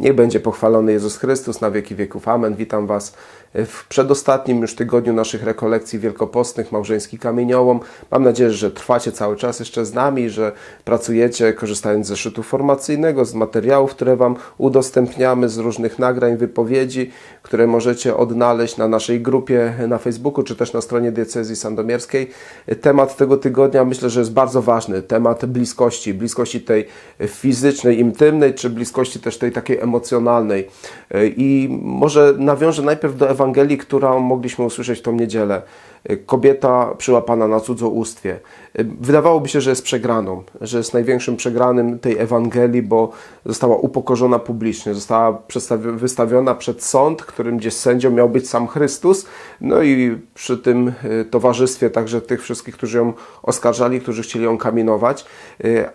Niech będzie pochwalony Jezus Chrystus na wieki wieków. Amen. Witam Was w przedostatnim już tygodniu naszych rekolekcji wielkopostnych Małżeński Kamieniołom. Mam nadzieję, że trwacie cały czas jeszcze z nami, że pracujecie korzystając ze zeszytu formacyjnego, z materiałów, które Wam udostępniamy, z różnych nagrań, wypowiedzi, które możecie odnaleźć na naszej grupie na Facebooku, czy też na stronie diecezji sandomierskiej. Temat tego tygodnia myślę, że jest bardzo ważny. Temat bliskości, bliskości tej fizycznej, intymnej, czy bliskości też tej takiej emocjonalnej. I może nawiążę najpierw do Ewangelii, którą mogliśmy usłyszeć w tą niedzielę. Kobieta przyłapana na cudzołóstwie. Wydawałoby się, że jest przegraną, że jest największym przegranym tej Ewangelii, bo została upokorzona publicznie, została wystawiona przed sąd, którym gdzieś sędzią miał być sam Chrystus, no i przy tym towarzystwie także tych wszystkich, którzy ją oskarżali, którzy chcieli ją kamienować.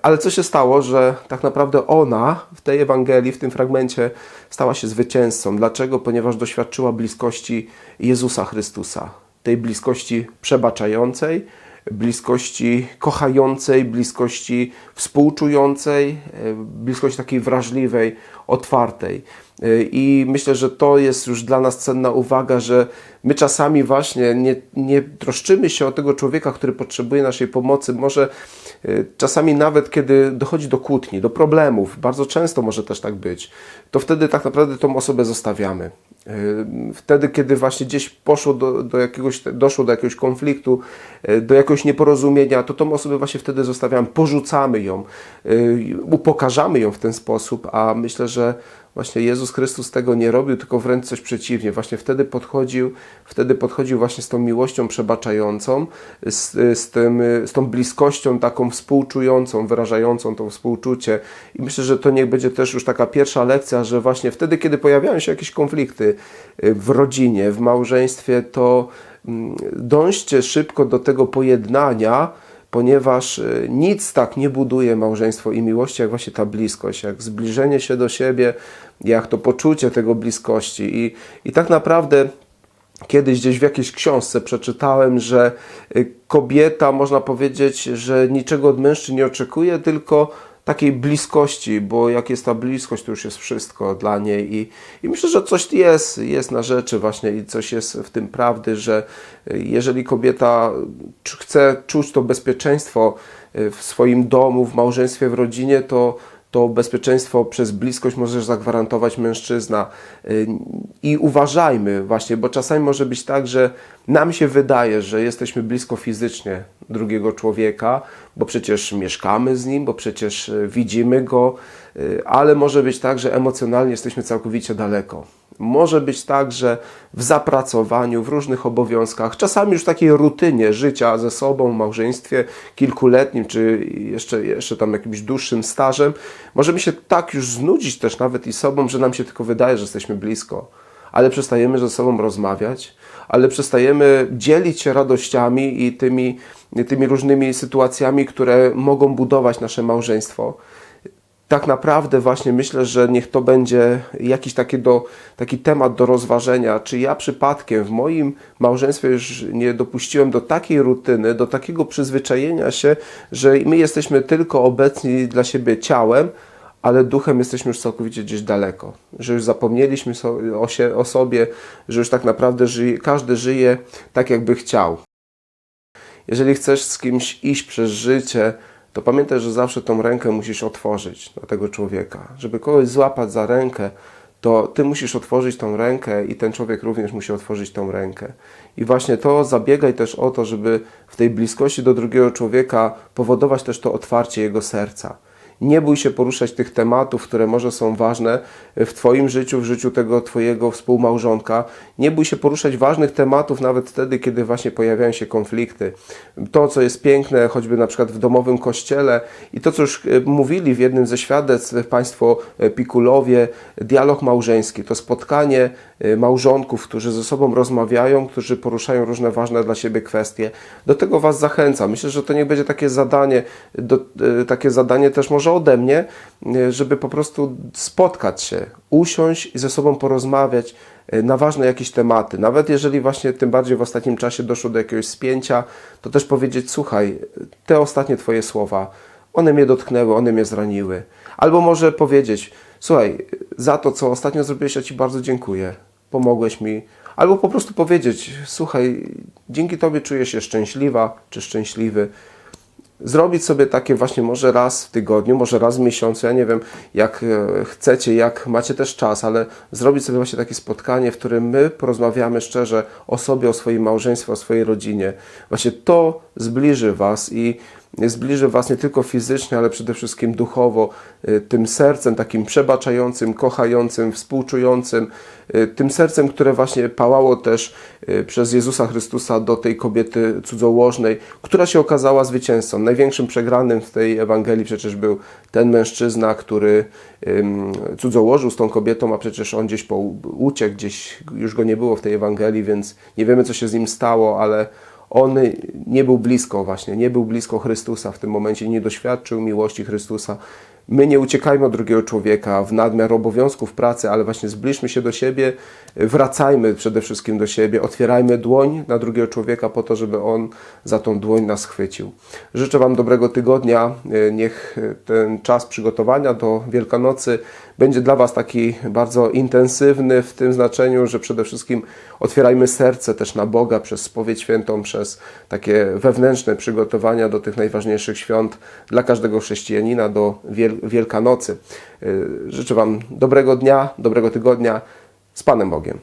Ale co się stało, że tak naprawdę ona w tej Ewangelii, w tym fragmencie stała się zwycięzcą. Dlaczego? Ponieważ doświadczyła bliskości Jezusa Chrystusa tej bliskości przebaczającej, bliskości kochającej, bliskości współczującej, bliskości takiej wrażliwej, otwartej. I myślę, że to jest już dla nas cenna uwaga, że my czasami właśnie nie, nie troszczymy się o tego człowieka, który potrzebuje naszej pomocy. Może czasami nawet kiedy dochodzi do kłótni, do problemów, bardzo często może też tak być, to wtedy tak naprawdę tą osobę zostawiamy. Wtedy, kiedy właśnie gdzieś poszło do, do jakiegoś, doszło do jakiegoś konfliktu, do jakiegoś nieporozumienia, to tą osobę właśnie wtedy zostawiamy, porzucamy ją, upokarzamy ją w ten sposób, a myślę, że właśnie Jezus Chrystus tego nie robił, tylko wręcz coś przeciwnie. Właśnie wtedy podchodził, wtedy podchodził właśnie z tą miłością przebaczającą, z, z, tym, z tą bliskością taką współczującą, wyrażającą to współczucie. I myślę, że to niech będzie też już taka pierwsza lekcja, że właśnie wtedy, kiedy pojawiają się jakieś konflikty w rodzinie, w małżeństwie, to dążcie szybko do tego pojednania, ponieważ nic tak nie buduje małżeństwo i miłości, jak właśnie ta bliskość, jak zbliżenie się do siebie, jak to poczucie tego bliskości. I, i tak naprawdę kiedyś gdzieś w jakiejś książce przeczytałem, że kobieta, można powiedzieć, że niczego od mężczyzn nie oczekuje, tylko takiej bliskości, bo jak jest ta bliskość, to już jest wszystko dla niej i, i myślę, że coś jest, jest na rzeczy właśnie i coś jest w tym prawdy, że jeżeli kobieta chce czuć to bezpieczeństwo w swoim domu, w małżeństwie, w rodzinie, to to bezpieczeństwo przez bliskość możesz zagwarantować mężczyzna. I uważajmy właśnie, bo czasami może być tak, że nam się wydaje, że jesteśmy blisko fizycznie drugiego człowieka, bo przecież mieszkamy z nim, bo przecież widzimy go, ale może być tak, że emocjonalnie jesteśmy całkowicie daleko. Może być tak, że w zapracowaniu, w różnych obowiązkach, czasami już w takiej rutynie życia ze sobą, małżeństwie kilkuletnim, czy jeszcze, jeszcze tam jakimś dłuższym stażem, możemy się tak już znudzić też nawet i sobą, że nam się tylko wydaje, że jesteśmy blisko, ale przestajemy ze sobą rozmawiać, ale przestajemy dzielić się radościami i tymi, tymi różnymi sytuacjami, które mogą budować nasze małżeństwo. Tak naprawdę właśnie myślę, że niech to będzie jakiś taki, do, taki temat do rozważenia, czy ja przypadkiem w moim małżeństwie już nie dopuściłem do takiej rutyny, do takiego przyzwyczajenia się, że my jesteśmy tylko obecni dla siebie ciałem, ale duchem jesteśmy już całkowicie gdzieś daleko, że już zapomnieliśmy o, sobie, że już tak naprawdę żyje, każdy żyje tak, jakby chciał. Jeżeli chcesz z kimś iść przez życie, to pamiętaj, że zawsze tą rękę musisz otworzyć dla tego człowieka. Żeby kogoś złapać za rękę, to ty musisz otworzyć tą rękę i ten człowiek również musi otworzyć tą rękę. I właśnie to zabiegaj też o to, żeby w tej bliskości do drugiego człowieka powodować też to otwarcie jego serca. Nie bój się poruszać tych tematów, które może są ważne w Twoim życiu, w życiu tego Twojego współmałżonka. Nie bój się poruszać ważnych tematów nawet wtedy, kiedy właśnie pojawiają się konflikty. To, co jest piękne, choćby na przykład w domowym kościele i to, co już mówili w jednym ze świadectw Państwo Pikulowie, dialog małżeński, to spotkanie małżonków, którzy ze sobą rozmawiają, którzy poruszają różne ważne dla siebie kwestie. Do tego Was zachęcam. Myślę, że to niech będzie takie zadanie, do, takie zadanie też może ode mnie, żeby po prostu spotkać się, usiąść i ze sobą porozmawiać na ważne jakieś tematy. Nawet jeżeli właśnie tym bardziej w ostatnim czasie doszło do jakiegoś spięcia, to też powiedzieć, słuchaj, te ostatnie Twoje słowa, one mnie dotknęły, one mnie zraniły. Albo może powiedzieć, słuchaj, za to, co ostatnio zrobiłeś, ja Ci bardzo dziękuję. Pomogłeś mi. Albo po prostu powiedzieć, słuchaj, dzięki Tobie czuję się szczęśliwa czy szczęśliwy. Zrobić sobie takie właśnie może raz w tygodniu, może raz w miesiącu, ja nie wiem jak e, chcecie, jak macie też czas, ale zrobić sobie właśnie takie spotkanie, w którym my porozmawiamy szczerze o sobie, o swoim małżeństwie, o swojej rodzinie. Właśnie to zbliży Was i zbliży Was nie tylko fizycznie, ale przede wszystkim duchowo, y, tym sercem takim przebaczającym, kochającym, współczującym, y, tym sercem, które właśnie pałało też y, przez Jezusa Chrystusa do tej kobiety cudzołożnej, która się okazała zwycięzcą. Największym przegranym w tej Ewangelii przecież był ten mężczyzna, który cudzołożył z tą kobietą, a przecież on gdzieś uciekł, gdzieś już go nie było w tej Ewangelii, więc nie wiemy, co się z nim stało, ale on nie był blisko właśnie, nie był blisko Chrystusa w tym momencie, nie doświadczył miłości Chrystusa. My nie uciekajmy od drugiego człowieka w nadmiar obowiązków pracy, ale właśnie zbliżmy się do siebie, wracajmy przede wszystkim do siebie, otwierajmy dłoń na drugiego człowieka po to, żeby on za tą dłoń nas chwycił. Życzę Wam dobrego tygodnia. Niech ten czas przygotowania do Wielkanocy będzie dla Was taki bardzo intensywny w tym znaczeniu, że przede wszystkim otwierajmy serce też na Boga przez spowiedź świętą, przez takie wewnętrzne przygotowania do tych najważniejszych świąt dla każdego chrześcijanina, do Wiel Wielkanocy. Życzę Wam dobrego dnia, dobrego tygodnia z Panem Bogiem.